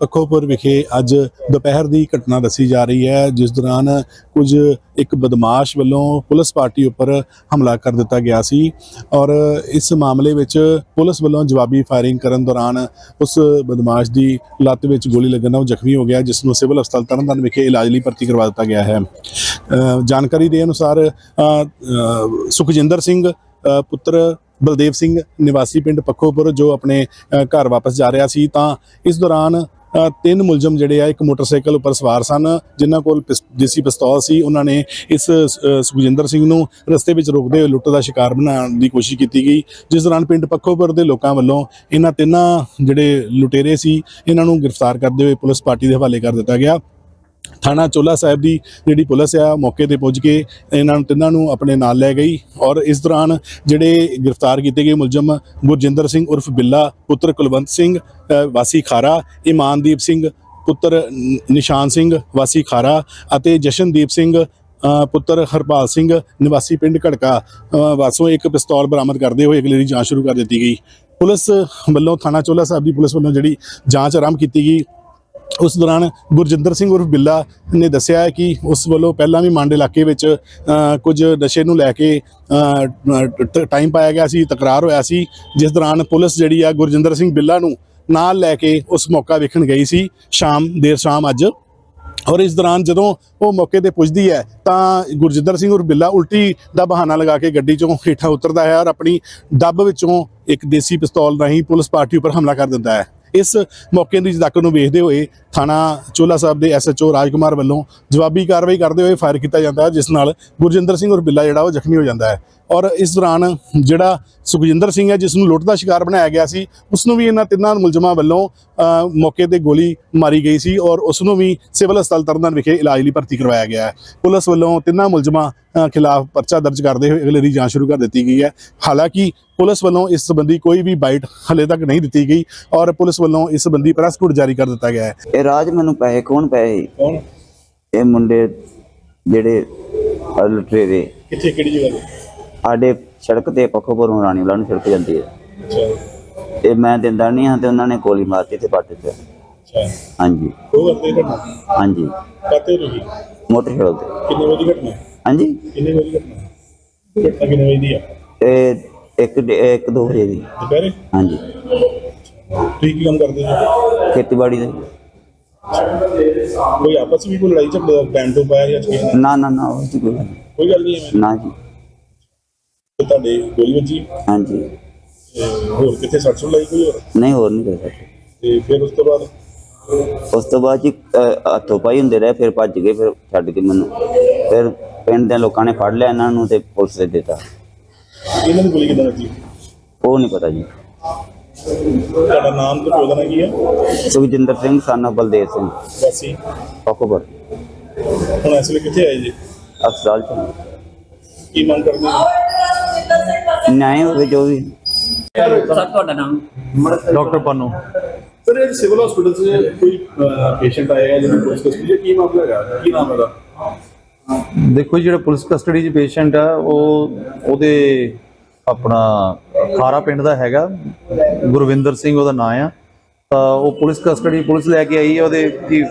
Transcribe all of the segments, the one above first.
ਪੱਖੋਪੁਰ ਵਿਖੇ ਅੱਜ ਦੁਪਹਿਰ ਦੀ ਘਟਨਾ ਦੱਸੀ ਜਾ ਰਹੀ ਹੈ, ਜਿਸ ਦੌਰਾਨ ਕੁਝ ਇੱਕ ਬਦਮਾਸ਼ ਵੱਲੋਂ ਪੁਲਿਸ ਪਾਰਟੀ ਉੱਪਰ ਹਮਲਾ ਕਰ ਦਿੱਤਾ ਗਿਆ ਸੀ ਔਰ ਇਸ ਮਾਮਲੇ ਵਿੱਚ ਪੁਲਿਸ ਵੱਲੋਂ ਜਵਾਬੀ ਫਾਇਰਿੰਗ ਕਰਨ ਦੌਰਾਨ ਉਸ ਬਦਮਾਸ਼ ਦੀ ਲੱਤ ਵਿੱਚ ਗੋਲੀ ਲੱਗਣ ਨਾਲ ਉਹ ਜ਼ਖਮੀ ਹੋ ਗਿਆ, ਜਿਸ ਨੂੰ ਸਿਵਲ ਹਸਪਤਾਲ ਤਰਨਤਾਰਨ ਵਿਖੇ ਇਲਾਜ ਲਈ ਭਰਤੀ ਕਰਵਾ ਦਿੱਤਾ ਗਿਆ ਹੈ। ਜਾਣਕਾਰੀ ਦੇ ਅਨੁਸਾਰ ਸੁਖਜਿੰਦਰ ਸਿੰਘ ਪੁੱਤਰ ਬਲਦੇਵ ਸਿੰਘ ਨਿਵਾਸੀ ਪਿੰਡ ਪੱਖੋਪੁਰ ਜੋ ਆਪਣੇ ਘਰ ਵਾਪਸ ਜਾ ਰਿਹਾ ਸੀ, ਤਾਂ ਇਸ ਦੌਰਾਨ ਤਿੰਨ ਮੁਲਜ਼ਮ ਜਿਹੜੇ ਆ, ਇੱਕ ਮੋਟਰਸਾਈਕਲ ਉੱਪਰ ਸਵਾਰ ਸਨ, ਜਿਨ੍ਹਾਂ ਕੋਲ ਪਿਸ- ਦੇਸੀ ਪਿਸਤੌਲ ਸੀ। ਉਹਨਾਂ ਨੇ ਇਸ ਸੁਖਜਿੰਦਰ ਸਿੰਘ ਨੂੰ ਰਸਤੇ ਵਿੱਚ ਰੋਕਦੇ ਹੋਏ ਲੁੱਟ ਦਾ ਸ਼ਿਕਾਰ ਬਣਾਉਣ ਦੀ ਕੋਸ਼ਿਸ਼ ਕੀਤੀ ਗਈ। ਜਿਸ ਦੌਰਾਨ ਪਿੰਡ ਪੱਖੋਪੁਰ ਦੇ ਲੋਕਾਂ ਵੱਲੋਂ ਇਹਨਾਂ ਤਿੰਨਾਂ ਜਿਹੜੇ ਲੁਟੇਰੇ ਸੀ, ਇਹਨਾਂ ਨੂੰ ਗ੍ਰਿਫਤਾਰ ਕਰਦੇ ਹੋਏ ਪੁਲਿਸ ਪਾਰਟੀ ਦੇ ਹਵਾਲੇ ਕਰ ਦਿੱਤਾ ਗਿਆ। ਥਾਣਾ ਚੋਲਾ ਸਾਹਿਬ ਦੀ ਜਿਹੜੀ ਪੁਲਿਸ ਆ, ਮੌਕੇ ਤੇ ਪਹੁੰਚ ਕੇ ਇਹਨਾਂ ਨੂੰ ਤਿੰਨਾਂ ਨੂੰ ਆਪਣੇ ਨਾਲ ਲੈ ਗਈ ਔਰ ਇਸ ਦੌਰਾਨ ਜਿਹੜੇ ਗ੍ਰਿਫਤਾਰ ਕੀਤੇ ਗਏ ਮੁਲਜ਼ਮ ਗੁਰਜਿੰਦਰ ਸਿੰਘ ਉਰਫ ਬਿੱਲਾ, ਪੁੱਤਰ ਕੁਲਵੰਤ ਸਿੰਘ ਵਾਸੀ ਖਾਰਾ, ਇਮਾਨਦੀਪ ਸਿੰਘ, ਪੁੱਤਰ ਨਿਸ਼ਾਨ ਸਿੰਘ, ਵਾਸੀ ਖਾਰਾ ਅਤੇ ਜਸ਼ਨਦੀਪ ਸਿੰਘ ਪੁੱਤਰ ਹਰਪਾਲ ਸਿੰਘ, ਨਿਵਾਸੀ ਪਿੰਡ ਘੜਕਾ ਵਾਸੋਂ ਇੱਕ ਪਿਸਤੌਲ ਬਰਾਮਦ ਕਰਦੇ ਹੋਏ ਅਗਲੇਰੀ ਜਾਂਚ ਸ਼ੁਰੂ ਕਰ ਦਿੱਤੀ ਗਈ। ਪੁਲਿਸ ਵੱਲੋਂ ਥਾਣਾ ਚੋਲਾ ਸਾਹਿਬ ਦੀ ਪੁਲਿਸ ਵੱਲੋਂ ਜਿਹੜੀ ਜਾਂਚ ਆਰੰਭ ਕੀਤੀ ਗਈ ਉਸ ਦੌਰਾਨ ਗੁਰਜਿੰਦਰ ਸਿੰਘ ਉਰਫ ਬਿੱਲਾ ਨੇ ਦੱਸਿਆ ਹੈ ਕਿ ਉਸ ਵੱਲੋਂ ਪਹਿਲਾਂ ਵੀ ਮੰਡ ਇਲਾਕੇ ਵਿੱਚ ਕੁਝ ਨਸ਼ੇ ਨੂੰ ਲੈ ਕੇ ਟਾਈਮ ਪਾਇਆ ਗਿਆ ਸੀ, ਤਕਰਾਰ ਹੋਇਆ ਸੀ, ਜਿਸ ਦੌਰਾਨ ਪੁਲਿਸ ਜਿਹੜੀ ਆ ਗੁਰਜਿੰਦਰ ਸਿੰਘ ਬਿੱਲਾ ਨੂੰ ਨਾਲ ਲੈ ਕੇ ਉਸ ਮੌਕਾ ਵੇਖਣ ਗਈ ਸੀ, ਸ਼ਾਮ, ਦੇਰ ਸ਼ਾਮ ਅੱਜ। ਔਰ ਇਸ ਦੌਰਾਨ ਜਦੋਂ ਉਹ ਮੌਕੇ ਤੇ ਪੁੱਜਦੀ ਹੈ, ਤਾਂ ਗੁਰਜਿੰਦਰ ਸਿੰਘ ਉਰ ਬਿੱਲਾ ਉਲਟੀ ਦਾ ਬਹਾਨਾ ਲਗਾ ਕੇ ਗੱਡੀ ਚੋਂ ਹੇਠਾਂ ਉਤਰਦਾ ਹੈ ਔਰ ਆਪਣੀ ਡੱਬ ਵਿੱਚੋਂ ਇੱਕ ਦੇਸੀ ਪਿਸਤੌਲ ਰਾਹੀਂ ਪੁਲਿਸ ਪਾਰਟੀ ਉੱਪਰ ਹਮਲਾ ਕਰ ਦਿੰਦਾ ਹੈ। ਇਸ ਮੌਕੇ ਦੀ ਜਦਾਕਰ ਨੂੰ ਵੇਖਦੇ ਹੋਏ ਥਾਣਾ ਚੋਲਾ ਸਾਹਿਬ ਦੇ ਐਸਐਚਓ ਰਾਜਕੁਮਾਰ ਵੱਲੋਂ ਜਵਾਬੀ ਕਾਰਵਾਈ ਕਰਦੇ ਹੋਏ ਫਾਇਰ ਕੀਤਾ ਜਾਂਦਾ ਜਿਸ ਨਾਲ ਗੁਰਜਿੰਦਰ ਸਿੰਘ ਉਰ ਬਿੱਲਾ ਜਿਹੜਾ ਉਹ ਜ਼ਖਮੀ ਹੋ ਜਾਂਦਾ ਹੈ। ਔਰ ਇਸ ਦੌਰਾਨ ਜਿਹੜਾ ਸੁਖਜਿੰਦਰ ਸਿੰਘ ਹੈ ਜਿਸ ਨੂੰ ਲੁੱਟ ਦਾ ਸ਼ਿਕਾਰ ਬਣਾਇਆ ਗਿਆ ਸੀ ਉਸ ਨੂੰ ਵੀ ਇਹਨਾਂ ਤਿੰਨਾਂ ਮੁਲਜ਼ਮਾਂ ਵੱਲੋਂ ਮੌਕੇ ਤੇ ਗੋਲੀ ਮਾਰੀ ਗਈ ਸੀ ਔਰ ਉਸ ਨੂੰ ਵੀ ਸਿਵਲ ਹਸਪਤਾਲ ਤਰਨਤਾਰਨ ਵਿਖੇ ਇਲਾਜ ਲਈ ਭਰਤੀ ਕਰਵਾਇਆ ਗਿਆ ਹੈ। ਪੁਲਿਸ ਵੱਲੋਂ ਤਿੰਨਾਂ ਮੁਲਜ਼ਮਾਂ ਖਿਲਾਫ ਪਰਚਾ ਦਰਜ ਕਰਦੇ ਹੋਏ ਅਗਲੇਰੀ ਜਾਂਚ ਸ਼ੁਰੂ ਕਰ ਦਿੱਤੀ ਗਈ ਹੈ। ਹਾਲਾਂਕਿ ਪੁਲਿਸ ਵੱਲੋਂ ਇਸ ਸੰਬੰਧੀ ਕੋਈ ਵੀ ਬਾਈਟ ਹਲੇ ਤੱਕ ਨਹੀਂ ਦਿੱਤੀ ਗਈ ਔਰ ਪੁਲਿਸ ਵੱਲੋਂ ਇਸ ਸੰਬੰਧੀ ਪ੍ਰੈਸ ਨੋਟ ਜਾਰੀ ਕਰ ਦਿੱਤਾ ਗਿਆ ਹੈ। ਇਹ ਰਾਜ ਮੈਨੂੰ ਪੈਸੇ ਕੌਣ ਪੈਸੇ ਕੌਣ? ਇਹ ਮੁੰਡੇ ਜਿਹੜੇ ਲੁਟੇਰੇ ਕਿੱਥੇ ਕਿਹੜੀ ਜਗ੍ਹਾ ਸਾਡੇ ਸੜਕ ਤੇ ਪੱਖੋਪੁਰੋਂ ਰਾਣੀ ਵਾਲਾ ਨੂੰ ਸੜਕ ਜਾਂਦੀ ਹੈ। ਅੱਛਾ। ਇਹ ਮੈਂ ਦਿੰਦਾ ਨਹੀਂ ਹਾਂ ਤੇ ਉਹਨਾਂ ਨੇ ਗੋਲੀ ਮਾਰਤੀ ਤੇ ਪੱਟ ਤੇ ਅੱਛਾ। ਹਾਂਜੀ। ਉਹ ਕਰਦੇ ਘਟਨਾ? ਹਾਂਜੀ। ਕਾਤੇ ਰਹੀ ਮੋਟਰਸਾਈਕਲ ਤੇ। ਕਿੰਨੇ ਵਜੇ ਘਟਨਾ? ਹਾਂਜੀ। ਕਿੰਨੇ ਵਜੇ ਘਟਨਾ? ਘਟਨਾ? ਕਿੰਨੇ ਵਜੇ ਦੀ ਆ? ਇਹ ਇੱਕ ਡੇ- ਇੱਕ ਦੋ ਵਜੇ ਦੀ। ਦੁਪਹਿਰੇ? ਹਾਂਜੀ। ਤੁਸੀਂ ਕੀ ਕੰਮ ਕਰਦੇ ਹੋ ਖੇਤੀਬਾੜੀ ਦੇ। ਕੋਈ ਆਪਸ ਵਿੱਚ ਕੋਈ ਲੜਾਈ ਝਗੜਾ ਬੈਂਡ ਤੋਂ ਪਾਇਆ ਜਾਂ ਕਿਸੇ ਨੇ ਨਾ ਨਾ ਨਾ ਉਹ 'ਚ ਕੋਈ ਗੱਲ ਨਹੀਂ। ਕੋਈ ਗੱਲ ਨਹੀਂ ਹੈ। ਨਾ ਜੀ। ਤੇ ਤੁਹਾਡੇ ਗੋਲੀ ਵੱਜੀ? ਹਾਂਜੀ। ਤੇ ਹੋਰ ਕਿੱਥੇ ਸੱਟ ਸੁੱਟ ਲਾਈ ਕੋਈ ਹੋਰ? ਨਹੀਂ ਹੋਰ ਨਹੀਂ ਕਰ ਸਕਦੇ ਤੇ ਫਿਰ ਉਸ ਤੋਂ ਬਾਅਦ? ਉਸ ਤੋਂ ਬਾਅਦ ਜੀ ਅਹ, ਹੱਥੋਂ ਪਾਈ ਹੁੰਦੇ ਰਹੇ ਫਿਰ ਭੱਜ ਗਏ ਫਿਰ ਛੱਡ ਕੇ ਮੈਨੂੰ। ਫਿਰ ਪਿੰਡ ਦੇ ਲੋਕਾਂ ਨੇ ਫੜ ਲਿਆ ਇਹਨਾਂ ਨੂੰ ਤੇ ਪੁਲਿਸ ਦੇ ਦਿੱਤਾ। ਇਹਨਾਂ ਨੂੰ ਗੋਲੀ ਕਿੱਦਾਂ ਲੱਗੀ ਉਹ ਨਹੀਂ ਪਤਾ ਜੀ। ਤੁਹਾਡਾ ਨਾਮ ਤੇ ਉਹਦਾ ਨਾਂ ਕੀ ਹੈ? ਸੁਖਜਿੰਦਰ ਸਿੰਘ ਸਾਨਾ ਬਲਦੇਵ ਸਿੰਘ। ਵਾਸੀ। ਪੱਕੋਬਰ ਹੁਣ ਇਸ ਵੇਲੇ ਕਿੱਥੇ ਆਏ ਜੀ? ਅਸਰਾਲ ਚ। ਕੀ ਮੰਗ ਕਰਦੇ ਹੋ? ਨਿਆਂ ਹੋਵੇ ਜੋ ਵੀ। ਸਰ ਤੁਹਾਡਾ ਨਾਮ? ਡਾਕਟਰ ਪੰਨੂ। ਸਰ ਇਹ ਸਿਵਲ ਹਸਪੀਟਲ 'ਚ ਕੋਈ ਪੇਸ਼ੈਂਟ ਆਇਆ ਹੈ ਜਿਹਨੂੰ ਪੁਲਿਸ ਕਸਟਡੀ ਕੀ ਮਾਮਲਾ ਹੈਗਾ? ਕੀ ਨਾਮ ਹੈਗਾ ਦੇਖੋ ਜਿਹੜਾ ਪੁਲਿਸ ਕਸਟਡੀ 'ਚ ਪੇਸ਼ੈਂਟ ਆ ਉਹ ਉਹਦੇ ਆਪਣਾ ਖਾਰਾ ਪਿੰਡ ਦਾ ਹੈਗਾ। ਗੁਰਵਿੰਦਰ ਸਿੰਘ ਉਹਦਾ ਨਾਂ ਆ। ਤਾਂ ਉਹ ਪੁਲਿਸ ਕਸਟਡੀ ਪੁਲਿਸ ਲੈ ਕੇ ਆਈ ਹੈ ਉਹਦੇ ਕੀ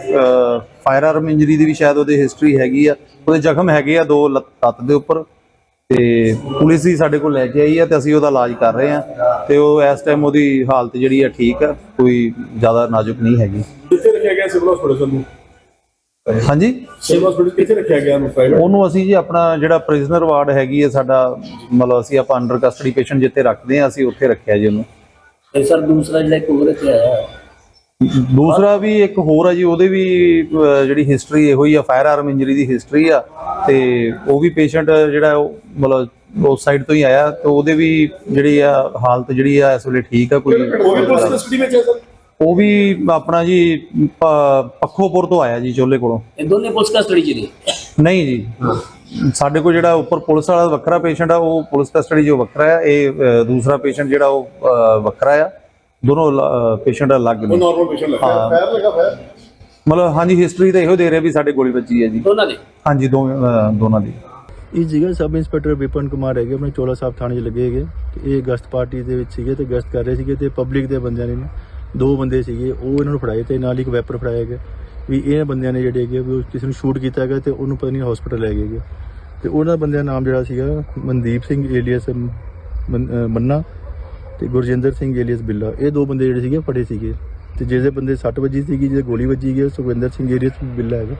ਫਾਇਰ ਆਰਮ ਇੰਜਰੀ ਦੀ ਵੀ ਸ਼ਾਇਦ ਉਹਦੇ ਹਿਸਟਰੀ ਹੈਗੀ ਆ। ਉਹਦੇ ਜ਼ਖਮ ਹੈਗੇ ਆ ਦੋ ਲੱਤ ਦੇ ਉੱਪਰ। ਤੇ ਪੁਲਿਸ ਹੀ ਸਾਡੇ ਕੋਲ ਲੈ ਕੇ ਆਈ ਹੈ ਤੇ ਅਸੀਂ ਉਹਦਾ ਇਲਾਜ ਕਰ ਰਹੇ ਆ ਤੇ ਉਹ ਇਸ ਟਾਈਮ ਉਹਦੀ ਹਾਲਤ ਜਿਹੜੀ ਆ ਠੀਕ ਆ ਕੋਈ ਜ਼ਿਆਦਾ ਨਾਜ਼ੁਕ ਨਹੀਂ ਹੈਗੀ। ਕਿੱਥੇ ਰੱਖਿਆ ਗਿਆ ਸਿਵਲ ਹਸਪੀਟਲ ਨੂੰ? ਹਾਂਜੀ? ਸਿਵਲ ਹਸਪੀਟਲ ਕਿੱਥੇ ਰੱਖਿਆ ਗਿਆ ਉਹਨੂੰ ਪ੍ਰਾਈਵੇਟ ਉਹਨੂੰ ਅਸੀਂ ਜੀ ਆਪਣਾ ਜਿਹੜਾ ਪ੍ਰਿਜ਼ਨਰ ਵਾਰਡ ਹੈਗੀ ਹੈ ਸਾਡਾ ਮਤਲਬ ਅਸੀਂ ਆਪਾਂ ਅੰਡਰ ਕਸਟਡੀ ਪੇਸ਼ੈਂਟ ਜਿੱਥੇ ਰੱਖਦੇ ਆ ਅਸੀਂ ਉੱਥੇ ਰੱਖਿਆ ਜੀ ਉਹਨੂੰ। ਤੇ ਸਰ ਦੂਸਰਾ ਜਿਹੜਾ ਇੱਕ ਹੋਰ ਇੱਥੇ ਆਇਆ ਦੂਸਰਾ ਵੀ ਇੱਕ ਹੋਰ ਆ ਜੀ ਉਹਦੇ ਵੀ ਜਿਹੜੀ ਹਿਸਟਰੀ ਇਹੋ ਹੀ ਆ ਫਾਇਰ ਆਰਮ ਇੰਜਰੀ ਦੀ ਹਿਸਟਰੀ ਆ। ਤੇ ਉਹ ਵੀ ਪੇਸ਼ੈਂਟ ਜਿਹੜਾ ਉਹ ਮਤਲਬ ਉਸ ਸਾਈਡ ਤੋਂ ਹੀ ਆਇਆ ਤੇ ਉਹਦੇ ਵੀ ਜਿਹੜੀ ਆ ਹਾਲਤ ਜਿਹੜੀ ਆ ਇਸ ਵੇਲੇ ਠੀਕ ਆ ਕੋਈ ਉਹ ਵੀ ਪੁਲਿਸ ਕਸਟਡੀ ਵਿੱਚ ਹੈ ਸਰ? ਉਹ ਵੀ ਆਪਣਾ ਜੀ ਪ- ਪੱਖੋਪੁਰ ਤੋਂ ਆਇਆ ਜੀ ਚੋਲੇ ਕੋਲੋਂ। ਇਹ ਦੋਨੇ ਪੁਲਿਸ ਕਸਟਡੀ ਚ ਨੇ? ਨਹੀਂ ਜੀ। ਸਾਡੇ ਕੋਲ ਜਿਹੜਾ ਉੱਪਰ ਪੁਲਿਸ ਵਾਲਾ ਵੱਖਰਾ ਪੇਸ਼ੈਂਟ ਆ ਉਹ ਪੁਲਿਸ ਕਸਟਡੀ ਜੋ ਵੱਖਰਾ ਆ ਇਹ ਅ, ਦੂਸਰਾ ਪੇਸ਼ੈਂਟ ਜਿਹੜਾ ਉਹ ਅ, ਵੱਖਰਾ ਆ। ਦੋਨੋਂ ਪੇਸ਼ੈਂਟ ਅਲੱਗ ਨੇ। ਨਾਰਮਲ ਪੇਸ਼ੈਂਟ ਲੱਗਾ ਹਾਂ। ਫਾਇਰ ਲੱਗਾ ਫਾਇਰ ਮਤਲਬ ਹਾਂਜੀ ਹਿਸਟਰੀ ਤਾਂ ਇਹੋ ਦੇ ਰਿਹਾ ਵੀ ਸਾਡੇ ਗੋਲੀ ਵੱਜੀ ਹੈ ਜੀ। ਦੋਨਾਂ ਦੇ? ਹਾਂਜੀ ਦੋਵੇਂ ਦੋਨਾਂ ਦੀ। ਇਹ ਸੀਗਾ ਸਬ ਇੰਸਪੈਕਟਰ ਵਿਪਨ ਕੁਮਾਰ ਹੈਗੇ ਆਪਣੇ ਚੋਲਾ ਸਾਹਿਬ ਥਾਣੇ 'ਚ ਲੱਗੇ ਹੈਗੇ। ਤੇ ਇਹ ਗਸ਼ਤ ਪਾਰਟੀ ਦੇ ਵਿੱਚ ਸੀਗੇ ਤੇ ਗਸ਼ਤ ਕਰ ਰਹੇ ਸੀਗੇ ਤੇ ਪਬਲਿਕ ਦੇ ਬੰਦਿਆਂ ਨੇ ਦੋ ਬੰਦੇ ਸੀਗੇ ਉਹ ਇਹਨਾਂ ਨੂੰ ਫੜਾਏ ਤੇ ਨਾਲ ਇੱਕ ਵੈਪਰ ਫੜਾਇਆ ਗਿਆ। ਵੀ ਇਹ ਬੰਦਿਆਂ ਨੇ ਜਿਹੜੇ ਹੈਗੇ ਵੀ ਉਹ ਕਿਸੇ ਨੂੰ ਸ਼ੂਟ ਕੀਤਾ ਹੈਗਾ ਤੇ ਉਹਨੂੰ ਪਤਾ ਨਹੀਂ ਹਸਪੀਟਲ ਲੈ ਗਏ ਹੈਗੇ। ਤੇ ਉਹਨਾਂ ਬੰਦਿਆਂ ਦਾ ਨਾਮ ਜਿਹੜਾ ਸੀਗਾ ਮਨਦੀਪ ਸਿੰਘ ਏਲੀਅਸ ਮੰਨਾ ਤੇ ਗੁਰਜਿੰਦਰ ਸਿੰਘ ਏਲੀਅਸ ਬਿੱਲਾ। ਇਹ ਦੋ ਬੰਦੇ ਜਿਹੜੇ ਸੀਗੇ ਫੜੇ ਸੀਗੇ। ਤੇ ਜਿਹਦੇ ਬੰਦੇ 60 ਵੱਜੀ ਸੀਗੀ ਜਿਹਦੇ ਗੋਲੀ ਵੱਜੀ ਗਈ ਸੁਖਵਿੰਦਰ ਸਿੰਘ ਏਲੀਅਸ ਬਿੱਲਾ ਹੈਗਾ।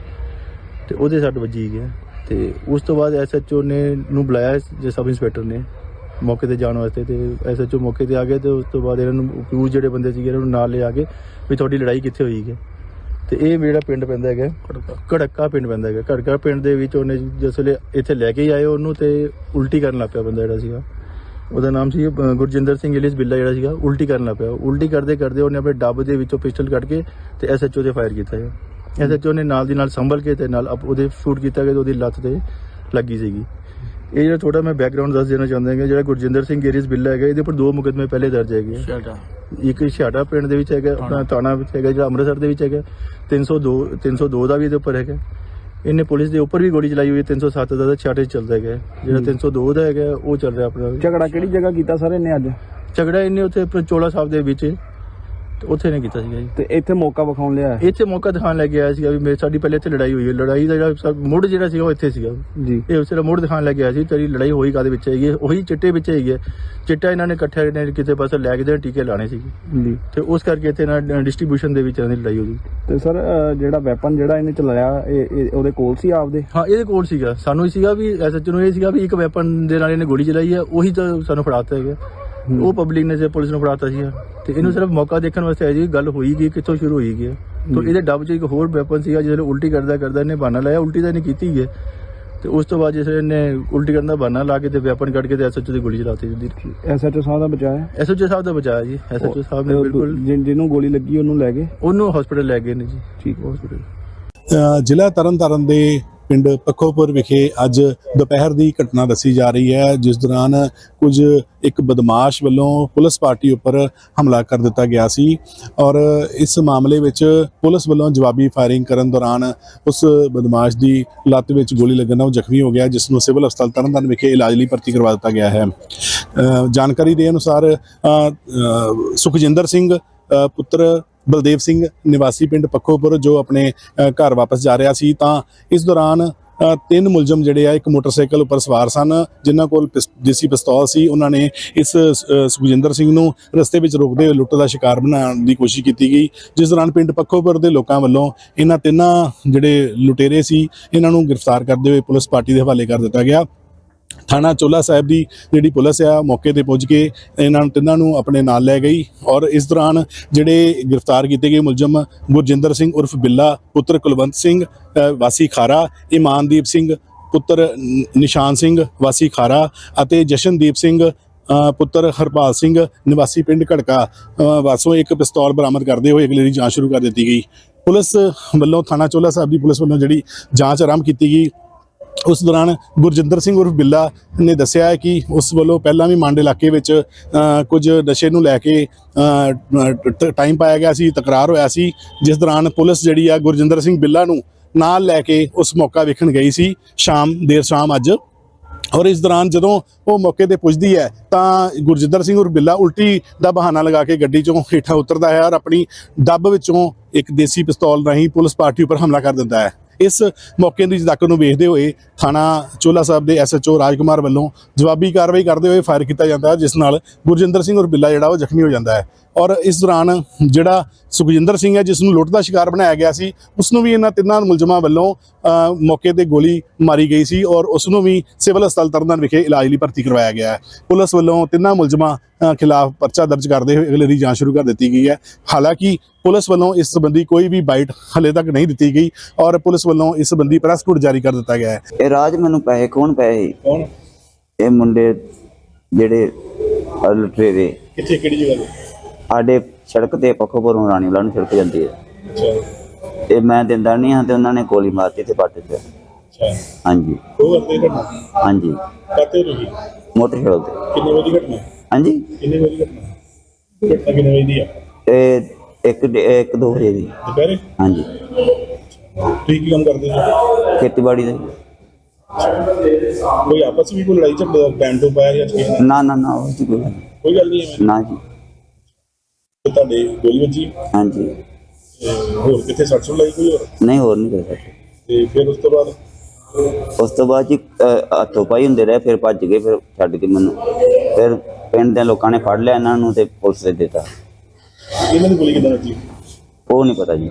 ਤੇ ਉਹਦੇ ਸੱਟ ਵੱਜੀ ਗਿਆ ਤੇ ਉਸ ਤੋਂ ਬਾਅਦ ਐਸਐਚਓ ਨੇ ਨੂੰ ਬੁਲਾਇਆ ਜੇ ਸਬ ਇੰਸਪੈਕਟਰ ਨੇ ਮੌਕੇ ਤੇ ਜਾਣ ਵਾਸਤੇ ਤੇ ਐਸਐਚਓ ਮੌਕੇ ਤੇ ਆ ਗਏ ਤੇ ਉਸ ਤੋਂ ਬਾਅਦ ਇਹਨਾਂ ਨੂੰ ਅਕਿਊਜ਼ ਜਿਹੜੇ ਬੰਦੇ ਸੀਗੇ ਇਹਨਾਂ ਨੂੰ ਨਾਲ ਲਿਆ ਕੇ ਵੀ ਤੁਹਾਡੀ ਲੜਾਈ ਕਿੱਥੇ ਹੋਈ ਹੈ। ਤੇ ਇਹ ਜਿਹੜਾ ਪਿੰਡ ਪੈਂਦਾ ਹੈਗਾ। ਕੜੱਕਾ ਪਿੰਡ ਪੈਂਦਾ ਹੈਗਾ। ਕੜੱਕਾ ਪਿੰਡ ਦੇ ਵਿੱਚ ਉਹਨੇ ਜਿਸ ਵੇਲੇ ਇੱਥੇ ਲੈ ਕੇ ਆਏ ਉਹਨੂੰ ਤੇ ਉਲਟੀ ਕਰਨ ਲੱਗ ਪਿਆ ਬੰਦਾ ਜਿਹੜਾ ਸੀਗਾ। ਉਹਦਾ ਨਾਮ ਸੀ ਅਹ, ਗੁਰਜਿੰਦਰ ਸਿੰਘ ਇਲੀਸ ਬਿੱਲਾ ਜਿਹੜਾ ਸੀਗਾ ਉਲਟੀ ਕਰਨ ਲੱਗ ਪਿਆ। ਉਲਟੀ ਕਰਦੇ ਕਰਦੇ ਉਹਨੇ ਆਪਣੇ ਡੱਬ ਦੇ ਵਿੱਚੋਂ ਪਿਸਟਲ ਕੱਢ ਕੇ ਤੇ ਐਸਐਚਓ ਤੇ ਫਾਇਰ ਕੀਤਾ ਹੈ ਐਸਐਚਓ ਨੇ ਨਾਲ ਦੀ ਨਾਲ ਸੰਭਲ ਕੇ ਤੇ ਨਾਲ ਅਪ- ਉਹਦੇ ਸ਼ੂਟ ਕੀਤਾ ਗਿਆ ਤੇ ਉਹਦੀ ਲੱਤ ਤੇ ਲੱਗੀ ਸੀਗੀ। ਇਹ ਜਿਹੜਾ ਥੋੜਾ ਮੈਂ ਬੈਕਗ੍ਰਾਉਂਡ ਦੱਸ ਦੇਣਾ ਚਾਹੁੰਦਾ ਹਾਂ ਜਿਹੜਾ ਗੁਰਜਿੰਦਰ ਸਿੰਘ ਏਰੀਸ ਬਿੱਲਾ ਹੈਗਾ ਇਹਦੇ ਉੱਪਰ ਦੋ ਮੁਕਦਮੇ ਪਹਿਲੇ ਦਰਜ ਹੈਗੇ ਆ। ਇੱਕ ਛਾਟਾ ਪਿੰਡ ਦੇ ਵਿੱਚ ਹੈਗਾ ਆਪਣਾ ਥਾਣਾ ਵਿੱਚ ਹੈਗਾ ਜਿਹੜਾ ਅੰਮ੍ਰਿਤਸਰ ਦੇ ਵਿੱਚ ਹੈਗਾ 302 302 ਦਾ ਵੀ ਇਹਦੇ ਉੱਪਰ ਹੈਗਾ। ਇਹਨੇ ਪੁਲਿਸ ਦੇ ਉੱਪਰ ਵੀ ਗੋਲੀ ਚਲਾਈ ਹੋਈ ਹੈ 307 ਦਾ ਤਾਂ ਛਾਟੇ ਚੱਲਦਾ ਹੈਗਾ। ਜਿਹੜਾ 302 ਦਾ ਹੈਗਾ ਉਹ ਚੱਲ ਰਿਹਾ ਆਪਣਾ। ਝਗੜਾ ਕਿਹੜੀ ਜਗ੍ਹਾ ਕੀਤਾ ਸਰ ਇਹਨੇ ਅੱਜ? ਝਗੜਾ ਇਹਨੇ ਉੱਥੇ ਚੋਲਾ ਸਾਹਿਬ ਦੇ ਵਿੱਚ। ਤੇ ਉੱਥੇ ਨੇ ਕੀਤਾ ਸੀਗਾ ਜੀ। ਤੇ ਇੱਥੇ ਮੌਕਾ ਵਿਖਾਉਣ ਲਿਆ। ਇੱਥੇ ਮੌਕਾ ਦਿਖਾਉਣ ਲੈ ਕੇ ਆਇਆ ਸੀਗਾ ਵੀ ਮੇਰੇ ਸਾਡੀ ਪਹਿਲੇ ਇੱਥੇ ਲੜਾਈ ਹੋਈ ਹੈ। ਲੜਾਈ ਦਾ ਜਿਹੜਾ ਮੁੱਢ ਜਿਹੜਾ ਸੀਗਾ ਉਹ ਇੱਥੇ ਸੀਗਾ। ਜੀ। ਇਹ ਉਸੇ ਦਾ ਮੁੱਢ ਦਿਖਾਉਣ ਲੈ ਕੇ ਆਇਆ ਸੀ ਤੇਰੀ ਲੜਾਈ ਹੋਈ ਕਾਦੇ ਵਿੱਚ ਹੈਗੀ ਹੈ? ਉਹੀ ਚਿੱਟੇ ਵਿੱਚ ਹੈਗੀ ਹੈ। ਚਿੱਟਾ ਇਹਨਾਂ ਨੇ ਇਕੱਠੇ ਨੇ ਕਿਤੇ ਪਾਸੇ ਲੈ ਕੇ ਦੇ ਟੀਕੇ ਲਾਣੇ ਸੀ ਜੀ। ਤੇ ਉਸ ਕਰਕੇ ਇੱਥੇ ਨਾ ਡਿਸਟ੍ਰੀਬਿਊਸ਼ਨ ਦੇ ਵਿੱਚ ਇਹਨਾਂ ਦੀ ਲੜਾਈ ਹੋ ਗਈ। ਤੇ ਸਰ ਜਿਹੜਾ ਵੈਪਨ ਜਿਹੜਾ ਇਹਨੇ ਚਲਾਇਆ ਇਹ ਇਹ ਉਹਦੇ ਕੋਲ ਸੀ ਆਪਦੇ? ਹਾਂ ਇਹਦੇ ਕੋਲ ਸੀਗਾ। ਸਾਨੂੰ ਹੀ ਸੀਗਾ ਵੀ ਐਸਐਚ ਨੂੰ ਇਹ ਸੀਗਾ ਵੀ ਇੱਕ ਵੈਪਨ ਦੇ ਨਾਲ ਇਹਨੇ ਗੋਲੀ ਚਲਾਈ ਹੈ। ਉਹੀ ਤਾਂ ਸਾਨੂੰ ਫੜਾਤਾ ਹੈਗਾ। ਉਹ ਪਬਲਿਕ ਨੇ ਤੇ ਪੁਲਿਸ ਨੂੰ ਫੜਾਤਾ ਸੀਗਾ। ਤੇ ਇਹਨੂੰ ਸਿਰਫ ਮੌਕਾ ਦੇਖਣ ਵਾਸਤੇ ਆਇਆ ਜੀ ਗੱਲ ਹੋਈ ਕਿ ਕਿੱਥੋਂ ਸ਼ੁਰੂ ਹੋਈ ਗਿਆ ਤਾਂ ਇਹਦੇ ਡੱਬ 'ਚ ਇੱਕ ਹੋਰ ਵੈਪਨ ਸੀਗਾ ਜਿਹਦੇ ਉਲਟੀ ਕਰਦਾ ਕਰਦਾ ਇਹਨੇ ਬਹਾਨਾ ਲਾਇਆ ਉਲਟੀ ਤਾਂ ਇਹਨੇ ਕੀਤੀ ਹੀ ਤੇ ਉਸ ਤੋਂ ਬਾਅਦ ਜਿਸ ਇਹਨੇ ਉਲਟੀ ਕਰਨ ਦਾ ਬਹਾਨਾ ਲਾ ਕੇ ਤੇ ਵੈਪਨ ਕੱਢ ਕੇ ਤੇ ਐਸਐਚ ਦੀ ਗੋਲੀ ਚਲਾਤੀ ਜੀ ਐਸਐਚਓ ਸਾਹਿਬ ਦਾ ਬਚਾਇਆ ਐਸਐਚ ਸਾਹਿਬ ਦਾ ਬਚਾਇਆ ਜੀ ਐਸਐਚ ਸਾਹਿਬ ਨੇ ਬਿਲਕੁਲ ਜਿਨ- ਜਿਹਨੂੰ ਗੋਲੀ ਲੱਗੀ ਉਹਨੂੰ ਲੈ ਗਏ? ਉਹਨੂੰ ਹਸਪੀਟਲ ਲੈ ਗਏ ਨੇ ਜੀ। ਠੀਕ ਹਸਪੀਟਲ ਜ਼ਿਲ੍ਹਾ ਤਰਨਤਾਰਨ ਦੇ ਪਿੰਡ ਪੱਖੋਪੁਰ ਵਿਖੇ ਅੱਜ ਦੁਪਹਿਰ ਦੀ ਘਟਨਾ ਦੱਸੀ ਜਾ ਰਹੀ ਹੈ, ਜਿਸ ਦੌਰਾਨ ਕੁਝ ਇੱਕ ਬਦਮਾਸ਼ ਵੱਲੋਂ ਪੁਲਿਸ ਪਾਰਟੀ ਉੱਪਰ ਹਮਲਾ ਕਰ ਦਿੱਤਾ ਗਿਆ ਸੀ ਔਰ ਇਸ ਮਾਮਲੇ ਵਿੱਚ ਪੁਲਿਸ ਵੱਲੋਂ ਜਵਾਬੀ ਫਾਇਰਿੰਗ ਕਰਨ ਦੌਰਾਨ ਉਸ ਬਦਮਾਸ਼ ਦੀ ਲੱਤ ਵਿੱਚ ਗੋਲੀ ਲੱਗਣ ਨਾਲ ਉਹ ਜ਼ਖਮੀ ਹੋ ਗਿਆ, ਜਿਸ ਨੂੰ ਸਿਵਲ ਹਸਪਤਾਲ ਤਰਨਤਾਰਨ ਵਿਖੇ ਇਲਾਜ ਲਈ ਭਰਤੀ ਕਰਵਾ ਦਿੱਤਾ ਗਿਆ ਹੈ। ਜਾਣਕਾਰੀ ਦੇ ਅਨੁਸਾਰ ਸੁਖਜਿੰਦਰ ਸਿੰਘ ਪੁੱਤਰ ਬਲਦੇਵ ਸਿੰਘ ਨਿਵਾਸੀ ਪਿੰਡ ਪੱਖੋਪੁਰ ਜੋ ਆਪਣੇ ਘਰ ਵਾਪਸ ਜਾ ਰਿਹਾ ਸੀ, ਤਾਂ ਇਸ ਦੌਰਾਨ ਤਿੰਨ ਮੁਲਜ਼ਮ ਜਿਹੜੇ ਆ, ਇੱਕ ਮੋਟਰਸਾਈਕਲ ਉੱਪਰ ਸਵਾਰ ਸਨ, ਜਿਨ੍ਹਾਂ ਕੋਲ ਪਿਸ- ਦੇਸੀ ਪਿਸਤੌਲ ਸੀ। ਉਹਨਾਂ ਨੇ ਇਸ ਸੁਖਜਿੰਦਰ ਸਿੰਘ ਨੂੰ ਰਸਤੇ ਵਿੱਚ ਰੋਕਦੇ ਹੋਏ ਲੁੱਟ ਦਾ ਸ਼ਿਕਾਰ ਬਣਾਉਣ ਦੀ ਕੋਸ਼ਿਸ਼ ਕੀਤੀ ਗਈ, ਜਿਸ ਦੌਰਾਨ ਪਿੰਡ ਪੱਖੋਪੁਰ ਦੇ ਲੋਕਾਂ ਵੱਲੋਂ ਇਹਨਾਂ ਤਿੰਨਾਂ ਜਿਹੜੇ ਲੁਟੇਰੇ ਸੀ, ਇਹਨਾਂ ਨੂੰ ਗ੍ਰਿਫਤਾਰ ਕਰਦੇ ਹੋਏ ਪੁਲਿਸ ਪਾਰਟੀ ਦੇ ਹਵਾਲੇ ਕਰ ਦਿੱਤਾ ਗਿਆ। ਥਾਣਾ ਚੋਲਾ ਸਾਹਿਬ ਦੀ ਜਿਹੜੀ ਪੁਲਿਸ ਆ, ਮੌਕੇ ਤੇ ਪਹੁੰਚ ਕੇ ਇਹਨਾਂ ਨੂੰ ਤਿੰਨਾਂ ਨੂੰ ਆਪਣੇ ਨਾਲ ਲੈ ਗਈ ਔਰ ਇਸ ਦੌਰਾਨ ਜਿਹੜੇ ਗ੍ਰਿਫਤਾਰ ਕੀਤੇ ਗਏ ਮੁਲਜ਼ਮ ਗੁਰਜਿੰਦਰ ਸਿੰਘ ਉਰਫ ਬਿੱਲਾ, ਪੁੱਤਰ ਕੁਲਵੰਤ ਸਿੰਘ ਵਾਸੀ ਖਾਰਾ, ਇਮਾਨਦੀਪ ਸਿੰਘ, ਪੁੱਤਰ ਨ- ਨਿਸ਼ਾਨ ਸਿੰਘ, ਵਾਸੀ ਖਾਰਾ ਅਤੇ ਜਸ਼ਨਦੀਪ ਸਿੰਘ ਪੁੱਤਰ ਹਰਪਾਲ ਸਿੰਘ, ਨਿਵਾਸੀ ਪਿੰਡ ਘੜਕਾ ਵਾਸੋਂ ਇੱਕ ਪਿਸਤੌਲ ਬਰਾਮਦ ਕਰਦੇ ਹੋਏ ਅਗਲੇ ਦੀ ਜਾਂਚ ਸ਼ੁਰੂ ਕਰ ਦਿੱਤੀ ਗਈ। ਪੁਲਿਸ ਵੱਲੋਂ, ਥਾਣਾ ਚੋਲਾ ਸਾਹਿਬ ਦੀ ਪੁਲਿਸ ਵੱਲੋਂ ਜਿਹੜੀ ਜਾਂਚ ਆਰੰਭ ਕੀਤੀ ਗਈ ਉਸ ਦੌਰਾਨ ਗੁਰਜਿੰਦਰ ਸਿੰਘ ਉਰਫ ਬਿੱਲਾ ਨੇ ਦੱਸਿਆ ਹੈ ਕਿ ਉਸ ਵੱਲੋਂ ਪਹਿਲਾਂ ਵੀ ਮੰਡ ਇਲਾਕੇ ਵਿੱਚ ਕੁਝ ਨਸ਼ੇ ਨੂੰ ਲੈ ਕੇ ਟਾਈਮ ਪਾਇਆ ਗਿਆ ਸੀ, ਤਕਰਾਰ ਹੋਇਆ ਸੀ, ਜਿਸ ਦੌਰਾਨ ਪੁਲਿਸ ਜਿਹੜੀ ਆ ਗੁਰਜਿੰਦਰ ਸਿੰਘ ਬਿੱਲਾ ਨੂੰ ਨਾਲ ਲੈ ਕੇ ਉਸ ਮੌਕਾ ਵੇਖਣ ਗਈ ਸੀ, ਸ਼ਾਮ, ਦੇਰ ਸ਼ਾਮ ਅੱਜ। ਔਰ ਇਸ ਦੌਰਾਨ ਜਦੋਂ ਉਹ ਮੌਕੇ ਤੇ ਪੁੱਜਦੀ ਹੈ, ਤਾਂ ਗੁਰਜਿੰਦਰ ਸਿੰਘ ਉਰ ਬਿੱਲਾ ਉਲਟੀ ਦਾ ਬਹਾਨਾ ਲਗਾ ਕੇ ਗੱਡੀ ਚੋਂ ਹੇਠਾਂ ਉਤਰਦਾ ਹੈ ਔਰ ਆਪਣੀ ਡੱਬ ਵਿੱਚੋਂ ਇੱਕ ਦੇਸੀ ਪਿਸਤੌਲ ਰਾਹੀਂ ਪੁਲਿਸ ਪਾਰਟੀ ਉੱਪਰ ਹਮਲਾ ਕਰ ਦਿੰਦਾ ਹੈ। ਇਸ ਮੌਕੇ ਦੀ ਜਦਾਕ ਨੂੰ ਵੇਖਦੇ ਹੋਏ ਥਾਣਾ ਚੋਲਾ ਸਾਹਿਬ ਦੇ ਐਸਐਚਓ ਰਾਜਕੁਮਾਰ ਵੱਲੋਂ ਜਵਾਬੀ ਕਾਰਵਾਈ ਕਰਦੇ ਹੋਏ ਫਾਇਰ ਕੀਤਾ ਜਾਂਦਾ ਹੈ, ਜਿਸ ਨਾਲ ਗੁਰਜਿੰਦਰ ਸਿੰਘ ਔਰ ਬਿੱਲਾ ਜਿਹੜਾ ਉਹ ਜ਼ਖਮੀ ਹੋ ਜਾਂਦਾ ਹੈ। ਔਰ ਇਸ ਦੌਰਾਨ ਜਿਹੜਾ ਸੁਖਜਿੰਦਰ ਸਿੰਘ ਹੈ, ਜਿਸ ਨੂੰ ਲੁੱਟ ਦਾ ਸ਼ਿਕਾਰ ਬਣਾਇਆ ਗਿਆ ਸੀ, ਉਸ ਨੂੰ ਵੀ ਇਹਨਾਂ ਤਿੰਨਾਂ ਮੁਲਜ਼ਮਾਂ ਵੱਲੋਂ ਮੌਕੇ ਤੇ ਗੋਲੀ ਮਾਰੀ ਗਈ ਸੀ ਔਰ ਉਸ ਨੂੰ ਵੀ ਸਿਵਲ ਹਸਪਤਾਲ ਤਰਨਤਾਰਨ ਵਿਖੇ ਇਲਾਜ ਲਈ ਭਰਤੀ ਕਰਵਾਇਆ ਗਿਆ ਹੈ। ਪੁਲਿਸ ਵੱਲੋਂ ਤਿੰਨਾਂ ਮੁਲਜ਼ਮਾਂ ਖਿਲਾਫ ਪਰਚਾ ਦਰਜ ਕਰਦੇ ਹੋਏ ਅਗਲੇਰੀ ਜਾਂਚ ਸ਼ੁਰੂ ਕਰ ਦਿੱਤੀ ਗਈ ਹੈ। ਹਾਲਾਂਕਿ ਪੁਲਿਸ ਵੱਲੋਂ ਇਸ ਸੰਬੰਧੀ ਕੋਈ ਵੀ ਬਾਈਟ ਹਲੇ ਤੱਕ ਨਹੀਂ ਦਿੱਤੀ ਗਈ ਔਰ ਪੁਲਿਸ ਵੱਲੋਂ ਇਸ ਸੰਬੰਧੀ ਪ੍ਰੈਸ ਨੋਟ ਜਾਰੀ ਕਰ ਦਿੱਤਾ ਗਿਆ ਹੈ। ਇਹ ਰਾਜ ਮੈਨੂੰ ਪੈਸੇ ਕੌਣ ਪੈਸੇ? ਕੌਣ? ਇਹ ਮੁੰਡੇ ਜਿਹੜੇ ਆਹ ਲੁਟੇਰੇ ਕਿੱਥੇ ਕਿਹੜੀ ਜਗ੍ਹਾ ਤੇ? ਸਾਡੇ ਸੜਕ ਤੇ ਪੱਖੋਪੁਰੋਂ ਰਾਣੀ ਵਾਲਾ ਨੂੰ ਸੜਕ ਜਾਂਦੀ ਹੈ। ਅੱਛਾ। ਤੇ ਮੈਂ ਦਿੰਦਾ ਨਹੀਂ ਹਾਂ ਤੇ ਉਹਨਾਂ ਨੇ ਗੋਲੀ ਮਾਰਤੀ ਤੇ ਪੱਟ ਤੇ ਅੱਛਾ। ਹਾਂਜੀ। ਉਹ ਕਰਦੇ ਘਟਨਾ? ਹਾਂਜੀ। ਕਾਤੇ ਰਹੀ ਮੋਟਰਸਾਈਕਲ ਤੇ। ਕਿੰਨੇ ਵਜੇ ਘਟਨਾ? ਹਾਂਜੀ? ਕਿੰਨੇ ਵਜੇ ਘਟਨਾ ਘਟਨਾ? ਕਿੰਨੇ ਵਜੇ ਦੀ ਆ? ਇਹ ਇੱਕ ਇੱਕ ਦੋ ਵਜੇ ਦੀ। ਦੁਪਹਿਰੇ? ਹਾਂਜੀ। ਤੁਸੀਂ ਕੀ ਕੰਮ ਕਰਦੇ ਹੋ? ਖੇਤੀਬਾੜੀ ਦੇ। ਕੋਈ ਆਪਸ ਵਿੱਚ ਕੋਈ ਲੜਾਈ ਝਗੜਾ ਟਾਈਮ ਤੋਂ ਪਾਇਆ ਜਾਂ ਕਿਸੇ? ਨਾ ਨਾ ਨਾ ਉਹ ਕੋਈ ਗੱਲ ਨਹੀਂ। ਕੋਈ ਗੱਲ ਨਹੀਂ ਹੈ। ਨਾ ਜੀ। ਤੁਹਾਡੇ ਗੋਲੀ ਵੱਜੀ? ਹਾਂਜੀ। ਹੋਰ ਕਿੱਥੇ ਸੱਟ ਸੁੱਟ ਲਾਈ ਕੋਈ ਹੋਰ? ਨਹੀਂ ਹੋਰ ਨਹੀਂ ਸਕਦੇ ਤੇ ਫਿਰ ਉਸ ਤੋਂ ਬਾਅਦ? ਉਸ ਤੋਂ ਬਾਅਦ ਜੀ ਹੱਥੋਂ ਪਾਈ ਹੁੰਦੇ ਰਹੇ ਫਿਰ ਭੱਜ ਗਏ ਫਿਰ ਛੱਡ ਕੇ ਮੈਨੂੰ। ਫਿਰ ਪਿੰਡ ਦੇ ਲੋਕਾਂ ਨੇ ਫੜ ਲਿਆ ਇਹਨਾਂ ਨੂੰ ਤੇ ਪੁਲਿਸ ਦੇ ਦਿੱਤਾ। ਇਹਨਾਂ ਦੀ ਗੋਲੀ ਕਿੱਦਾਂ ਵੱਜੀ? ਉਹ ਨਹੀਂ ਪਤਾ ਜੀ।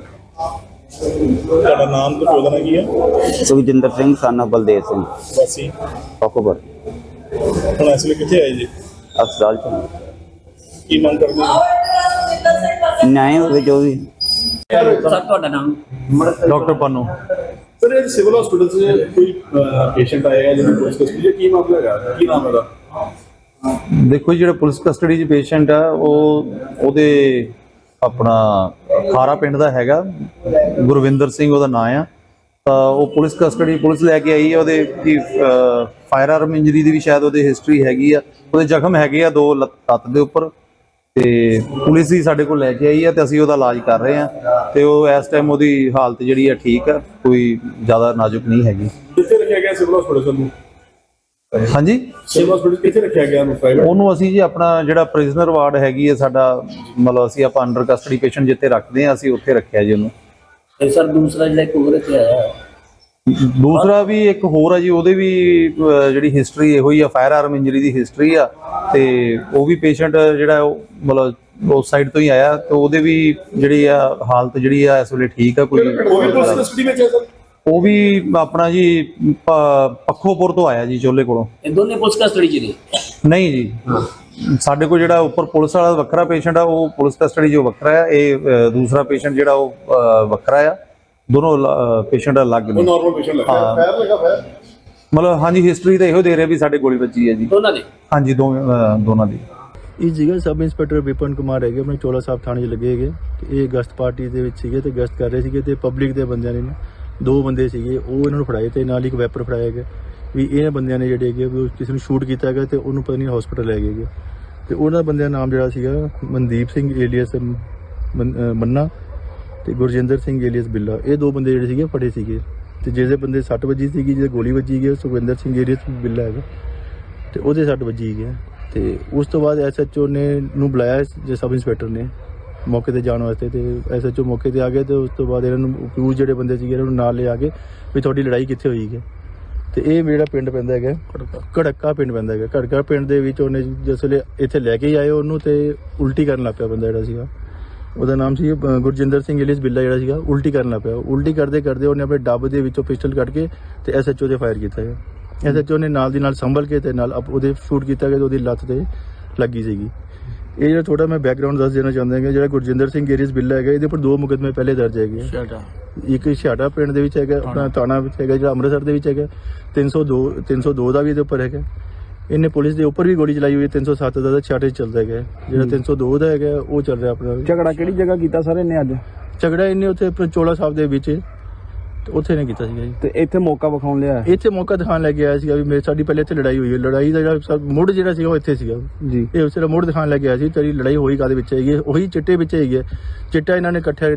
ਤੁਹਾਡਾ ਨਾਮ ਤੇ ਉਹਦਾ ਨਾਂ ਕੀ ਹੈ? ਸੁਖਜਿੰਦਰ ਸਿੰਘ ਸਾਨਾ ਬਲਦੇਵ ਸਿੰਘ। ਵਾਸੀ? ਅਕਬਰ। ਹੁਣ ਇਸ ਵੇਲੇ ਕਿੱਥੇ ਆਏ ਜੀ? ਹਸਪਤਾਲ ਚ। ਕੀ ਮੰਗ ਕਰਦੇ ਹੋ? ਨਿਆਂ ਹੋਵੇ ਜੋ ਵੀ। ਸਰ ਤੁਹਾਡਾ ਨਾਮ? ਡਾਕਟਰ ਪੰਨੂ। ਸਰ ਇਹ ਸਿਵਲ ਹਸਪੀਟਲ 'ਚ ਕੋਈ ਪੇਸ਼ੈਂਟ ਆਇਆ ਹੈ ਜਿਹਦੀ ਪੁਲਿਸ ਕਸਟਡੀ ਕੀ ਮਾਮਲਾ ਹੈਗਾ? ਕੀ ਨਾਮ ਹੈ ਉਹਦਾ? ਦੇਖੋ ਜੀ, ਜਿਹੜਾ ਪੁਲਿਸ ਕਸਟਡੀ 'ਚ ਪੇਸ਼ੈਂਟ ਆ ਉਹ ਉਹਦੇ ਆਪਣਾ ਖਾਰਾ ਪਿੰਡ ਦਾ ਹੈਗਾ ਗੁਰਵਿੰਦਰ ਸਿੰਘ ਉਹਦਾ ਨਾਂ ਆ। ਤਾਂ ਉਹ ਪੁਲਿਸ ਕਸਟਡੀ ਪੁਲਿਸ ਲੈ ਕੇ ਆਈ ਹੈ ਉਹਦੇ ਕੀ ਫਾਇਰ ਆਰਮ ਇੰਜਰੀ ਦੀ ਵੀ ਸ਼ਾਇਦ ਉਹਦੇ ਹਿਸਟਰੀ ਹੈਗੀ ਆ। ਉਹਦੇ ਜ਼ਖਮ ਹੈਗੇ ਆ ਦੋ ਲੱਤ ਲੱਤ ਦੇ ਉੱਪਰ। ਤੇ ਪੁਲਿਸ ਹੀ ਸਾਡੇ ਕੋਲ ਲੈ ਕੇ ਆਈ ਹੈ ਤੇ ਅਸੀਂ ਉਹਦਾ ਇਲਾਜ ਕਰ ਰਹੇ ਆ। ਤੇ ਉਹ ਇਸ ਟਾਈਮ ਉਹਦੀ ਹਾਲਤ ਜਿਹੜੀ ਆ ਠੀਕ ਆ ਕੋਈ ਜ਼ਿਆਦਾ ਨਾਜ਼ੁਕ ਨਹੀਂ ਹੈਗੀ। ਕਿੱਥੇ ਰੱਖਿਆ ਗਿਆ ਸਿਵਲ ਹਸਪੀਟਲ ਨੂੰ ਹਾਂਜੀ? ਸਿਵਲ ਹਸਪੀਟਲ ਕਿੱਥੇ ਰੱਖਿਆ ਗਿਆ ਉਹਨੂੰ ਪ੍ਰਾਈਵੇਟ ਉਹਨੂੰ ਅਸੀਂ ਜੀ ਆਪਣਾ ਜਿਹੜਾ ਪ੍ਰਿਜ਼ਨਰ ਵਾਰਡ ਹੈਗੀ ਹੈ ਸਾਡਾ ਮਤਲਬ ਅਸੀਂ ਆਪਾਂ ਅੰਡਰ ਕਸਟਡੀ ਪੇਸ਼ੈਂਟ ਜਿੱਥੇ ਰੱਖਦੇ ਆ ਅਸੀਂ ਉੱਥੇ ਰੱਖਿਆ ਜੀ ਉਹਨੂੰ। ਤੇ ਸਰ ਦੂਸਰਾ ਜਿਹੜਾ ਇੱਕ ਹੋਰ ਇੱਥੇ ਆਇਆ ਦੂਸਰਾ ਵੀ ਇੱਕ ਹੋਰ ਆ ਜੀ ਉਹਦੇ ਵੀ ਜਿਹੜੀ ਹਿਸਟਰੀ ਇਹੋ ਹੀ ਆ ਫਾਇਰ ਆਰਮ ਇੰਜਰੀ ਦੀ ਹਿਸਟਰੀ ਆ ਤੇ ਉਹ ਵੀ ਪੇਸ਼ੈਂਟ ਜਿਹੜਾ ਉਹ ਮਤਲਬ ਉਸ ਸਾਈਡ ਤੋਂ ਹੀ ਆਇਆ ਤੇ ਉਹਦੇ ਵੀ ਜਿਹੜੀ ਆ ਹਾਲਤ ਜਿਹੜੀ ਆ ਇਸ ਵੇਲੇ ਠੀਕ ਆ ਕੋਈ ਉਹ ਵੀ ਪੁਲਿਸ ਕਸਟਡੀ ਵਿੱਚ ਹੈ ਸਰ? ਉਹ ਵੀ ਆਪਣਾ ਜੀ ਪ- ਪੱਖੋਪੁਰ ਤੋਂ ਆਇਆ ਜੀ ਚੋਲੇ ਕੋਲੋਂ। ਇਹ ਦੋਨੇ ਪੁਲਿਸ ਕਸਟਡੀ ਚ ਨੇ? ਨਹੀਂ ਜੀ। ਸਾਡੇ ਕੋਲ ਜਿਹੜਾ ਉੱਪਰ ਪੁਲਿਸ ਵਾਲਾ ਵੱਖਰਾ ਪੇਸ਼ੈਂਟ ਆ ਉਹ ਪੁਲਿਸ ਕਸਟਡੀ ਜੋ ਵੱਖਰਾ ਆ ਇਹ ਅ, ਦੂਸਰਾ ਪੇਸ਼ੈਂਟ ਜਿਹੜਾ ਉਹ ਅ, ਵੱਖਰਾ ਆ। ਦੋਨੋਂ ਪੇਸ਼ੈਂਟ ਅਲੱਗ ਉਹ ਨੇ ਨਾਰਮਲ ਪੇਸ਼ੈਂਟ ਲੱਗਾ ਹਾਂ। ਫਾਇਰ ਲੱਗਾ ਫਾਇਰ ਮਤਲਬ ਹਾਂਜੀ ਹਿਸਟਰੀ ਤਾਂ ਇਹੋ ਦੇ ਰਿਹਾ ਵੀ ਸਾਡੇ ਗੋਲੀ ਵੱਜੀ ਹੈ ਜੀ। ਦੋਨਾਂ ਦੇ? ਹਾਂਜੀ ਅ, ਦੋਨਾਂ ਦੀ। ਇਹ ਜਗ੍ਹਾ ਸਬ ਇੰਸਪੈਕਟਰ ਵਿਪਨ ਕੁਮਾਰ ਹੈਗੇ ਆਪਣੇ ਚੋਲਾ ਸਾਹਿਬ ਥਾਣੇ 'ਚ ਲੱਗੇ ਹੈਗੇ। ਤੇ ਇਹ ਗਸ਼ਤ ਪਾਰਟੀ ਦੇ ਵਿੱਚ ਸੀਗੇ ਤੇ ਗਸ਼ਤ ਕਰ ਰਹੇ ਸੀਗੇ ਤੇ ਪਬਲਿਕ ਦੇ ਬੰਦਿਆਂ ਨੇ ਨਾ, ਦੋ ਬੰਦੇ ਸੀਗੇ, ਉਹ ਇਹਨਾਂ ਨੂੰ ਫੜਾਏ ਤੇ ਨਾਲ ਹੀ ਇੱਕ ਵੈਪਰ ਫੜਾਇਆ ਗਿਆ। ਵੀ ਇਹਨਾਂ ਬੰਦਿਆਂ ਨੇ ਜਿਹੜੇ ਹੈਗੇ ਵੀ ਉਹ ਕਿਸੇ ਨੂੰ ਸ਼ੂਟ ਕੀਤਾ ਗਿਆ ਤੇ ਉਹਨੂੰ ਪਤਾ ਨਹੀਂ ਹਸਪੀਟਲ ਲੈ ਗਏ ਗਏ ਤੇ ਉਹਨਾਂ ਬੰਦਿਆਂ ਦਾ ਨਾਮ ਜਿਹੜਾ ਸੀਗਾ, ਮਨਦੀਪ ਸਿੰਘ ਏਲੀਅਸ ਮਨ- ਮੰਨਾ ਤੇ ਗੁਰਜਿੰਦਰ ਸਿੰਘ ਏਲੀਅਸ ਬਿੱਲਾ। ਇਹ ਦੋ ਬੰਦੇ ਜਿਹੜੇ ਸੀਗੇ, ਫੜੇ ਸੀਗੇ। ਤੇ ਜਿਹਦੇ ਬੰਦੇ 60 ਵੱਜੀ ਸੀਗੀ, ਜਿਹਦੇ ਗੋਲੀ ਵੱਜੀ ਗਈ ਸੁਖਵਿੰਦਰ ਸਿੰਘ ਏਲੀਅਸ ਬਿੱਲਾ ਹੈਗਾ। ਤੇ ਉਹਦੇ ਸੱਟ ਵੱਜੀ ਗਿਆ ਤੇ ਉਸ ਤੋਂ ਬਾਅਦ ਐਸਐਚਓ ਨੇ ਨੂੰ ਬੁਲਾਇਆ ਜੇ ਸਬ ਇੰਸਪੈਕਟਰ ਨੇ। ਮੌਕੇ ਤੇ ਜਾਣ ਵਾਸਤੇ ਤੇ ਐਸਐਚਓ ਮੌਕੇ ਤੇ ਆ ਗਏ ਤੇ ਉਸ ਤੋਂ ਬਾਅਦ ਇਹਨਾਂ ਨੂੰ ਅਕਿਊਜ਼ ਜਿਹੜੇ ਬੰਦੇ ਸੀਗੇ ਇਹਨਾਂ ਨੂੰ ਨਾਲ ਲਿਆ ਕੇ ਵੀ ਤੁਹਾਡੀ ਲੜਾਈ ਕਿੱਥੇ ਹੋਈ ਹੈ? ਤੇ ਇਹ ਜਿਹੜਾ ਪਿੰਡ ਪੈਂਦਾ ਹੈਗਾ ਘੜਕਾ। ਪਿੰਡ ਪੈਂਦਾ ਹੈਗਾ। ਘੜਕਾ ਪਿੰਡ ਦੇ ਵਿੱਚ ਉਹਨੇ ਜਿਸ ਵੇਲੇ ਇੱਥੇ ਲੈ ਕੇ ਆਏ ਉਹਨੂੰ ਤੇ ਉਲਟੀ ਕਰਨ ਲੱਗ ਪਿਆ ਬੰਦਾ ਜਿਹੜਾ ਸੀਗਾ। ਉਹਦਾ ਨਾਮ ਸੀ ਗੁਰਜਿੰਦਰ ਸਿੰਘ ਇਲੀਸ ਬਿੱਲਾ ਜਿਹੜਾ ਸੀਗਾ ਉਲਟੀ ਕਰਨ ਲੱਗ ਪਿਆ। ਉਲਟੀ ਕਰਦੇ ਕਰਦੇ ਉਹਨੇ ਆਪਣੇ ਡੱਬ ਦੇ ਵਿੱਚੋਂ ਪਿਸਟਲ ਕੱਢ ਕੇ ਤੇ ਐਸਐਚਓ ਤੇ ਫਾਇਰ ਕੀਤਾ ਹੈ। ਐਸਐਚਓ ਨੇ ਨਾਲ ਦੀ ਨਾਲ ਸੰਭਲ ਕੇ ਤੇ ਨਾਲ ਉਹਦੇ ਸ਼ੂਟ ਕੀਤਾ ਗਿਆ ਤੇ ਉਹਦੀ ਲੱਤ ਤੇ ਲੱਗੀ ਸੀਗੀ। ਇਹ ਜਿਹੜਾ ਥੋੜਾ ਮੈਂ ਬੈਕਗ੍ਰਾਉਂਡ ਦੱਸ ਦੇਣਾ ਚਾਹੁੰਦਾ ਹਾਂ ਜਿਹੜਾ ਗੁਰਜਿੰਦਰ ਸਿੰਘ ਏਰੀਸ ਬਿੱਲਾ ਹੈਗਾ ਇਹਦੇ ਉੱਪਰ ਦੋ ਮੁਕਦਮੇ ਪਹਿਲੇ ਦਰਜ ਹੈਗੇ ਆ। ਇੱਕ ਛਾਟਾ ਪਿੰਡ ਦੇ ਵਿੱਚ ਹੈਗਾ ਆਪਣਾ ਤਾਣਾ ਵਿੱਚ ਹੈਗਾ ਜਿਹੜਾ ਅੰਮ੍ਰਿਤਸਰ ਦੇ ਵਿੱਚ ਹੈਗਾ 302 302 ਦਾ ਵੀ ਇਹਦੇ ਉੱਪਰ ਹੈਗਾ। ਇਹਨੇ ਪੁਲਿਸ ਦੇ ਉੱਪਰ ਵੀ ਗੋਲੀ ਚਲਾਈ ਹੋਈ ਹੈ 307 ਦਾ ਤਾਂ ਛਾਟੇ 'ਚ ਚੱਲਦਾ ਹੈਗਾ। ਜਿਹੜਾ 302 ਦਾ ਹੈਗਾ ਉਹ ਚੱਲ ਰਿਹਾ ਆਪਣਾ। ਝਗੜਾ ਕਿਹੜੀ ਜਗ੍ਹਾ ਕੀਤਾ ਸਰ ਇਹਨੇ ਅੱਜ? ਝਗੜਾ ਇਹਨੇ ਉੱਥੇ ਚੋਲਾ ਸਾਹਿਬ ਦੇ ਵਿੱਚ। ਤੇ ਉੱਥੇ ਨੇ ਕੀਤਾ ਸੀਗਾ ਜੀ। ਤੇ ਇੱਥੇ ਮੌਕਾ ਵਿਖਾਉਣ ਲਿਆ। ਇੱਥੇ ਮੌਕਾ ਦਿਖਾਉਣ ਲੈ ਕੇ ਆਇਆ ਸੀਗਾ ਵੀ ਮੇਰੇ ਸਾਡੀ ਪਹਿਲੇ ਇੱਥੇ ਲੜਾਈ ਹੋਈ ਹੈ। ਲੜਾਈ ਦਾ ਜਿਹੜਾ ਸਭ ਮੁੱਢ ਜਿਹੜਾ ਸੀਗਾ ਉਹ ਇੱਥੇ ਸੀਗਾ। ਜੀ। ਇਹ ਉਸੇ ਦਾ ਮੁੱਢ ਦਿਖਾਉਣ ਲੈ ਕੇ ਆਇਆ ਸੀ ਤੇਰੀ ਲੜਾਈ ਹੋਈ ਕਾਦੇ ਵਿੱਚ ਹੈਗੀ ਹੈ? ਉਹੀ ਚਿੱਟੇ ਵਿੱਚ ਹੈਗੀ ਹੈ। ਚਿੱਟਾ ਇਹਨਾਂ ਨੇ ਇਕੱਠੇ ਨੇ